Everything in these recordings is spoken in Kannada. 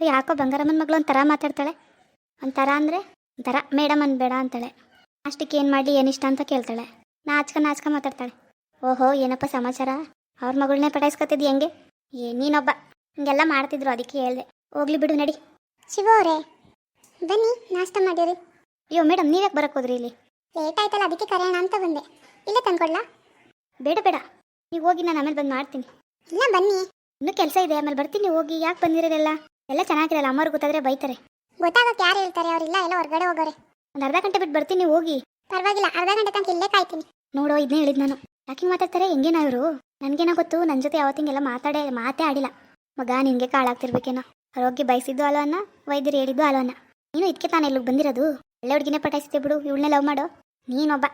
ಯಾಕೋ ಬಂಗಾರಮ್ಮನ ಮಗಳು ಒಂಥರ ಮಾತಾಡ್ತಾಳೆ? ಒಂಥರ ಅಂದರೆ? ಒಂಥರ ಮೇಡಮ್ ಅನ್ಬೇಡ ಅಂತಾಳೆ. ಅಷ್ಟಕ್ಕೆ ಏನು ಮಾಡಲಿ ಏನಿಷ್ಟ ಅಂತ ಕೇಳ್ತಾಳೆ. ನಾಚ್ಕ ನಾಚ್ಕ ಮಾತಾಡ್ತಾಳೆ. ಓಹೋ ಏನಪ್ಪ ಸಮಾಚಾರ? ಅವ್ರ ಮಗಳನ್ನೇ ಪಟಾಯಿಸ್ಕೊತಿದ್ದಿ ಹೆಂಗೆ? ಏ ನೀನೊಬ್ಬ. ಹಿಂಗೆಲ್ಲ ಮಾಡ್ತಿದ್ರು ಅದಕ್ಕೆ ಹೇಳಿದೆ. ಹೋಗ್ಲಿ ಬಿಡು ನಡಿ. ಶಿವ ಅವರೇ ಬನ್ನಿ ನಾಷ್ಟ ಮಾಡಿರಿ ಅಯ್ಯೋ ಮೇಡಮ್ ನೀವ್ಯಾಕೆ ಬರಕ್ಕೆ ಹೋದ್ರಿ ಇಲ್ಲಿ? ಲೇಟ್ ಆಯ್ತಲ್ಲ ಅದಕ್ಕೆ ಕರೆಯೋಣ ಅಂತ ಬಂದೆ. ಇಲ್ಲೇ ತಂದ್ಕೊಡ್ಲಾ? ಬೇಡ ಬೇಡ. ನೀವು ಹೋಗಿ ನಾನು ಆಮೇಲೆ ಬಂದು ಮಾಡ್ತೀನಿ. ಇಲ್ಲ ಬನ್ನಿ. ಇನ್ನೂ ಕೆಲಸ ಇದೆ ಆಮೇಲೆ ಬರ್ತೀನಿ ಹೋಗಿ ಯಾಕೆ ಬಂದಿರೋದೆಲ್ಲ? ಎಲ್ಲ ಚೆನ್ನಾಗಿರಲ್ಲ ಅಮ್ಮವ್ರು ಗೊತ್ತಾದ್ರೆ ಬೈತಾರೆ. ಗೊತ್ತಾಗಕ್ಕೆ ಯಾರು ಹೇಳ್ತಾರೆ? ಅವರಿಲ್ಲ ಎಲ್ಲ ಹೊರಗಡೆ ಹೋಗೋರೆ. ಒಂದು ಅರ್ಧ ಗಂಟೆ ಬಿಟ್ಟು ಬರ್ತೀನಿ ಹೋಗಿ. ಪರವಾಗಿಲ್ಲ ಅರ್ಧ ಗಂಟೆ ತನಕ ಇಲ್ಲೇ ಕಾಯ್ತೀನಿ. ನೋಡೋ ಇದನ್ನೇ ಹೇಳಿದ್ ನಾನು. ಯಾಕೆ ಮಾತಾಡ್ತಾರೆ? ಹೆಂಗೇನ ಇವರು. ನನಗೇನೋ ಗೊತ್ತು ನನ್ನ ಜೊತೆ ಯಾವತ್ತಿಂಗೆಲ್ಲ ಮಾತಾಡೇ ಮಾತೇ ಆಡಿಲ್ಲ. ಮಗ ನಿನಗೆ ಕಾಳಾಗ್ತಿರ್ಬೇಕೇನೋ. ಆರೋಗ್ಯ ಬಯಸಿದ್ದು ಅಲ್ಲ ಅನ್ನ ವೈದ್ಯರು ಹೇಳಿದ್ದು ಅಲೋನ ಅನ್ನ. ನೀನು ಇದಕ್ಕೆ ತಾನೇ ಇಲ್ಲಿಗೆ ಬಂದಿರೋದು? ಒಳ್ಳೆ ಹುಡುಗಿನೇ ಪಟಾಯಿಸ್ತೀವಿ ಬಿಡು ಇವಳನ್ನೇ ಲವ್ ಮಾಡೋ? ನೀನೊಬ್ಬ.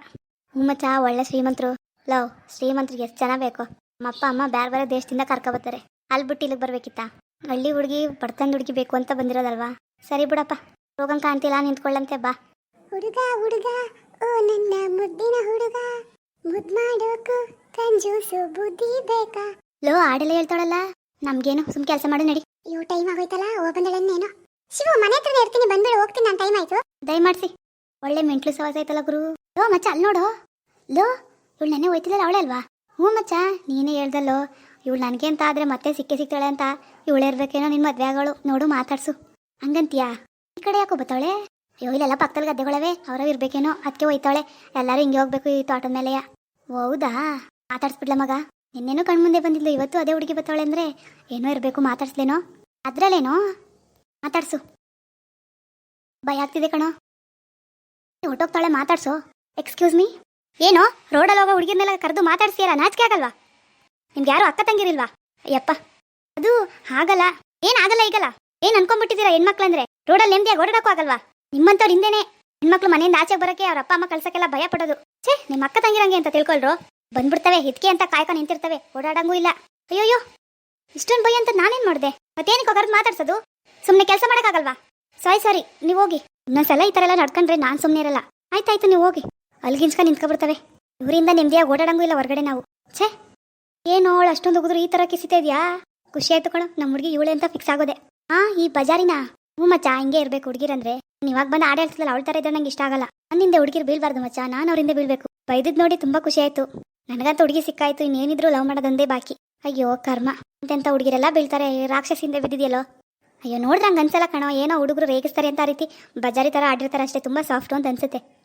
ಹುಮ್ಮಚ್ಚ ಒಳ್ಳೆ ಶ್ರೀಮಂತರು. ಲವ್ ಶ್ರೀಮಂತರಿಗೆ ಎಷ್ಟು ಚೆನ್ನಾಗಿ ಬೇಕು. ನಮ್ಮ ಅಪ್ಪ ಅಮ್ಮ ಬೇರೆ ಬೇರೆ ದೇಶದಿಂದ ಕರ್ಕೊಬತ್ತಾರೆ ಅಲ್ಲಿ ಬಿಟ್ಟು ಇಲ್ಲಿಗೆ ಬರ್ಬೇಕಿತ್ತ? ಹಳ್ಳಿ ಹುಡುಗಿ ಬಡತನ ಹುಡುಗಿ ಬೇಕು ಅಂತ ಬಂದಿರೋದಲ್ವಾ? ಸರಿ ಬಿಡಪ್ಪ ರೋಗಂ ಕಾಣ್ತಿಲ್ಲ ನಿಂತ್ಕೊಳ್ಳಂತೆ ಬಾ. ಹುಡುಗ ಹುಡುಗ ಓ ನನ್ನ ಮುದ್ದಿನ ಹುಡುಗ ಮುದ್ ಮಾಡೋಕು ಕಂಜೂಸು ಬುದ್ಧಿ ಬೇಕಾ? ಲೋ ಆಡೆಲ್ಲ ಹೇಳ್ತಾಳಲ್ಲ ನಮ್ಗೇನು ಸುಮ್ ಕೆಲಸ ಮಾಡು ನಡಿ. ಇವು ಟೈಮ್ ಆಗೋಯ್ತಲ್ಲ ಓ ಬಂದಳನ್ನೇನು ಶಿವ ಮನೆ ಹತ್ರನೇ ಇರ್ತೀನಿ ಬಂದ್ಬಿಡು ಹೋಗ್ತೀನಿ ನಾನು ಟೈಮ್ ಆಯ್ತು. ದಯಮಾಡ್ಸಿ. ಒಳ್ಳೆ ಮೆಂಟ್ಲು ಸವಾಸ ಐತಲ್ಲ ಗುರು. ಲೋ ಮಚ್ಚ ಅಲ್ಲಿ ನೋಡು. ಲೋ ಇವಳು ನೆನೆ ಹೋಯ್ತಿದ್ದಲ್ಲ ಅವಳೆ ಅಲ್ವಾ? ಹ್ಞೂ ಮಚ್ಚ ನೀನೇ ಹೇಳ್ದಲ್ಲೋ ಇವಳು ನನಗೆ ಅಂತ ಆದ್ರೆ ಮತ್ತೆ ಸಿಕ್ಕೇ ಸಿಗ್ತಾಳೆ ಅಂತ ಇವಳು ಇರ್ಬೇಕೇನೋ ನಿನ್ನ ಮದುವೆ ಆಗೋಳು. ನೋಡು, ಮಾತಾಡ್ಸು. ಹಂಗಂತೀಯಾ? ಈ ಕಡೆ ಯಾಕೋ ಬತ್ತಾವಳೆ? ಅಯ್ಯೋ, ಇಲ್ಲೆಲ್ಲ ಪಕ್ಕದಲ್ಲಿ ಗದ್ದೆಗಳವೆ. ಅವರೇ ಇರ್ಬೇಕೇನೋ, ಅದಕ್ಕೆ ಹೋಯ್ತಾಳೆ ಎಲ್ಲರೂ ಹಿಂಗೆ ಹೋಗ್ಬೇಕು ಈ ತೋಟದ ಮೇಲೆಯ. ಹೌದಾ? ಮಾತಾಡ್ಸ್ಬಿಡ್ಲ ಮಗ. ನಿನ್ನೇನೋ ಕಣ್ಮುಂದೆ ಬಂದಿದ್ಲು, ಇವತ್ತು ಅದೇ ಹುಡುಗಿ ಬತ್ತಾಳೆ ಅಂದರೆ ಏನೋ ಇರಬೇಕು, ಮಾತಾಡ್ಸ್ಲೇನೋ? ಅದರಲ್ಲೇನೋ? ಮಾತಾಡ್ಸು. ಭಯ ಆಗ್ತಿದೆ ಕಣೋ. ಹೊಟ್ಟೋಗ್ತಾಳೆ ಮಾತಾಡ್ಸು. ಎಕ್ಸ್ಕ್ಯೂಸ್ ಮೀ ಏನೋ? ರೋಡಲ್ಲಿ ಹೋಗೋ ಹುಡುಗಿರ್ನೆಲ್ಲ ಕರೆದು ಮಾತಾಡ್ಸಿಯಲ್ಲ, ನಾಚಿಕೆ ಆಗಲ್ವಾ? ನಿಮ್ಗೆ ಯಾರು ಅಕ್ಕ ತಂಗಿರಿಲ್ವಾ? ಅಯ್ಯಪ್ಪ. ಅದು ಆಗಲ್ಲ ಏನಾಗಲ್ಲ ಈಗಲ್ಲ? ಏನ್ ಅನ್ಕೊಂಡ್ಬಿಟ್ಟಿದ್ದೀರಾ ಹೆಣ್ಮಕ್ಳಂದ್ರೆ ರೋಡಲ್ಲಿ ನೆಮ್ಮದಿಯಾಗಿ ಓಡಾಡಕ್ಕೂ ಆಗಲ್ವಾ? ನಿಮ್ಮಂತವ್ರು ಹಿಂದೆನೆ. ಹೆಣ್ಮಕ್ಳು ಮನೆಯಿಂದ ಆಚೆ ಬರೋಕೆ ಅವ್ರ ಅಪ್ಪ, ಅಮ್ಮ ಕಳ್ಸಕ್ಕೆಲ್ಲ ಭಯ ಪಡೋದು ಛೇ, ನಿಮ್ಮ ಅಕ್ಕ ತಂಗಿರಂಗೆ ಅಂತ ತಿಳ್ಕೊಳ್ರು. ಬಂದ್ಬಿಡ್ತವೆ ಹಿತ್ಕೆ ಅಂತ ಕಾಯ್ಕೊಂಡು ನಿಂತಿರ್ತವೆ. ಓಡಾಡಂಗೂ ಇಲ್ಲ. ಅಯ್ಯೋಯ್ಯೋ. ಇಷ್ಟೊಂದು ಭಯ ಅಂತ ನಾನೇನ್ ಮಾಡಿದೆ? ಮತ್ತೇನಕ್ಕೆ ಕರೆದು ಮಾತಾಡ್ಸೋದು? ಸುಮ್ಮನೆ ಕೆಲಸ ಮಾಡೋಕ್ಕಾಗಲ್ವಾ ಸಾರಿ ಸಾರಿ, ನೀವು ಹೋಗಿ. ಇನ್ನೊಂದ್ಸಲ ಈ ಥರ ಎಲ್ಲ ನಡ್ಕೊಂಡ್ರೆ ನಾನು ಸುಮ್ಮನೆ ಇರಲ್ಲ. ಆಯ್ತಾಯ್ತು, ನೀವು ಹೋಗಿ. ಅಲ್ಗಿಂಚ್ಕ ನಿಂತ್ಕೊಬಿಡ್ತವೆ. ಇವರಿಂದ ನೆಮ್ಮದಿಯಾಗಿ ಓಡಾಡಂಗೂ ಇಲ್ಲ ಹೊರಗಡೆ ನಾವು. ಛೇ ಏನು ಅವಳು ಅಷ್ಟೊಂದು ಹೋಗಿದ್ರು ಈ ತರ ಕಿಸಿತಾ ಇದೆಯಾ? ಖುಷಿ ಆಯ್ತು ಕಣ ನಮ್ಮ ಹುಡುಗಿ ಇವಳೆ ಅಂತ ಫಿಕ್ಸ್ ಆಗೋದೆ. ಹಾ ಈ ಬಜಾರಿನ? ಹ್ಞೂ ಮಚ್ಚ, ಹಿಂಗೆ ಇರಬೇಕು ಹುಡುಗಿರಂದ್ರೆ. ಇವಾಗ ಬಂದು ಆಡ ಹೇಳ್ತಿಲ್ಲ ಅವಳ ಥರ ಇದ್ರೆ ನಂಗೆ ಇಷ್ಟ ಆಗಲ್ಲ. ನನ್ನಿಂದ ಹುಡುಗಿರು ಬೀಳ್ಬಾರ್ದು ಮಚ್ಚ, ನಾನು ಅವರಿಂದ ಬೀಳ್ಬೇಕು. ಬೈದಿದ್ ನೋಡಿ ತುಂಬಾ ಖುಷಿ ಆಯ್ತು. ನನಗಂತ ಹುಡುಗಿ ಸಿಕ್ಕಾಯ್ತು, ಇನ್ನೇನಿದ್ರು ಲವ್ ಮಾಡೋದೊಂದೇ ಬಾಕಿ. ಅಯ್ಯೋ, ಕರ್ಮ. ಅಂತೆಂತ ಹುಡುಗಿರೆಲ್ಲ ಬೀಳ್ತಾರೆ, ರಾಕ್ಷಸಿಂದ ಬಿದ್ದಿದೆಯಲ್ಲೋ? ಅಯ್ಯೋ ನೋಡ್ರಿ ಹಂಗ ಅನ್ಸಲ್ಲ ಕಣೋ, ಏನೋ ಹುಡುಗರು ರೇಗಿಸ್ತಾರೆ ಅಂತ ರೀತಿ, ಬಜಾರಿ ಥರ ಆಡಿರ್ತಾರೆ ಅಷ್ಟೇ, ತುಂಬಾ ಸಾಫ್ಟ್ ಅಂತ ಅನ್ಸುತ್ತೆ.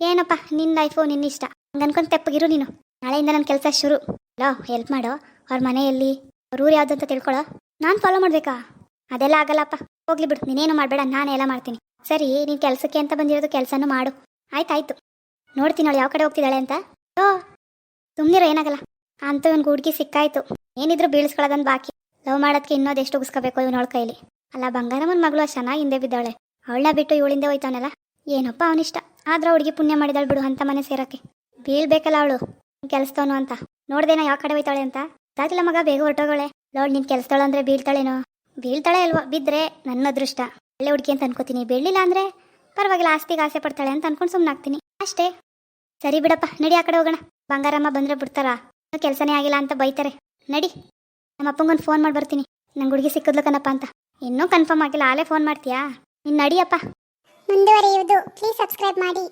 ಏನಪ್ಪ, ನಿನ್ನ ಲೈಫು ನಿನ್ನ ಇಷ್ಟ ಹಂಗೆ ಅನ್ಕೊಂಡು ತೆಪ್ಪಗಿರು ನೀನು. ನಾಳೆಯಿಂದ ನನ್ನ ಕೆಲಸ ಶುರು. ಲೋ ಹೆಲ್ಪ್ ಮಾಡೋ. ಅವ್ರ ಮನೆಯಲ್ಲಿ ಅವ್ರ ಊರು ಯಾವ್ದು ಅಂತ ತಿಳ್ಕೊಳ್ಳೋ ನಾನು ಫಾಲೋ ಮಾಡಬೇಕಾ? ಅದೆಲ್ಲ ಆಗಲ್ಲಪ್ಪ. ಹೋಗ್ಲಿ ಬಿಡು. ನೀನೇನು ಮಾಡಬೇಡ. ನಾನು ಎಲ್ಲ ಮಾಡ್ತೀನಿ. ಸರಿ, ನೀನು ಕೆಲಸಕ್ಕೆ ಅಂತ ಬಂದಿರೋದು ಕೆಲಸನೂ ಮಾಡು. ಆಯ್ತಾಯ್ತು. ನೋಡ್ತೀನಿ ಅವಳು ಯಾವ ಕಡೆ ಹೋಗ್ತಿದ್ದಾಳೆ ಅಂತ. ಓ ಸುಮ್ಮನಿರೋ ಏನಾಗಲ್ಲ. ಅಂತ ಒಂದು ಹುಡುಗಿ ಸಿಕ್ಕಾಯ್ತು. ಏನಿದ್ರು ಬೀಳಿಸ್ಕೊಳ್ಳೋದೊಂದು ಬಾಕಿ. ಲವ್ ಮಾಡೋದಕ್ಕೆ ಇನ್ನೊಂದು ಎಷ್ಟು ಉಗಿಸ್ಕೋಬೇಕು ಇವನೊಳ ಕೈಲಿ. ಅಲ್ಲ, ಬಂಗಾರಮ್ಮನ ಮಗಳು ಅಷ್ಟು ಚೆನ್ನಾಗಿ ಹಿಂದೆ ಬಿದ್ದಾಳೆ. ಅವಳನ್ನ ಬಿಟ್ಟು ಇವಳಿಂದ ಹೋಯ್ತಾನಲ್ಲ ಏನಪ್ಪ ಅವನಿಷ್ಟ. ಆದ್ರೆ ಹುಡುಗಿ ಪುಣ್ಯ ಮಾಡಿದಾಳು ಬಿಡು ಅಂತ ಮನೆ ಸೇರಕ್ಕೆ. ಬೀಳ್ಬೇಕಲ್ಲ ಅವಳು. ಕೆಲಸದವನು ಅಂತ. ನೋಡ್ದೇನ ಯಾವ ಕಡೆ ಹೋಯ್ತಾಳೆ ಅಂತ? ಗೊತ್ತಾಗಿಲ್ಲ ಮಗ ಬೇಗ ಹೊರಟೋಗಳೆ. ನೋಡ್ ನಿನ್ ಕೆಲಸದವಳು ಅಂದ್ರೆ ಬೀಳ್ತಾಳೇನೋ. ಬೀಳ್ತಾಳೆ ಅಲ್ವಾ ಬಿದ್ರೆ ನನ್ನ ಅದೃಷ್ಟ. ಒಳ್ಳೆ ಹುಡುಗಿ ಅಂತ ಅನ್ಕೋತೀನಿ. ಬೀಳಿಲ್ಲ ಅಂದ್ರೆ ಪರವಾಗಿಲ್ಲ ಆಸ್ತಿಗೆ ಆಸೆ ಪಡ್ತಾಳೆ ಅಂತ ಅನ್ಕೊಂಡು ಸುಮ್ಮನಾಗ್ತೀನಿ ಅಷ್ಟೇ. ಸರಿ ಬಿಡಪ್ಪ, ನಡಿ ಆ ಕಡೆ ಹೋಗೋಣ. ಬಂಗಾರಮ್ಮ ಬಂದ್ರೆ ಬಿಡ್ತಾರಾ? ಕೆಲಸನೇ ಆಗಿಲ್ಲ ಅಂತ ಬೈತಾರೆ. ನಡಿ. ನಮ್ಮ ಅಪ್ಪಂಗೊಂದು ಫೋನ್ ಮಾಡಿ ಬರ್ತೀನಿ. ನಂಗೆ ಹುಡುಗಿ ಸಿಕ್ಕದ್ಲು ಕಣಪ್ಪ ಅಂತ. ಇನ್ನೂ ಕನ್ಫರ್ಮ್ ಆಗಿಲ್ಲ. ಆಲೇ ಫೋನ್ ಮಾಡ್ತೀಯಾ? ನೀನು ನಡಿಯಪ್ಪ. ಮುಂದುವರಿಯುವುದು. ಪ್ಲೀಸ್ ಸಬ್ಸ್ಕ್ರೈಬ್ ಮಾಡಿ.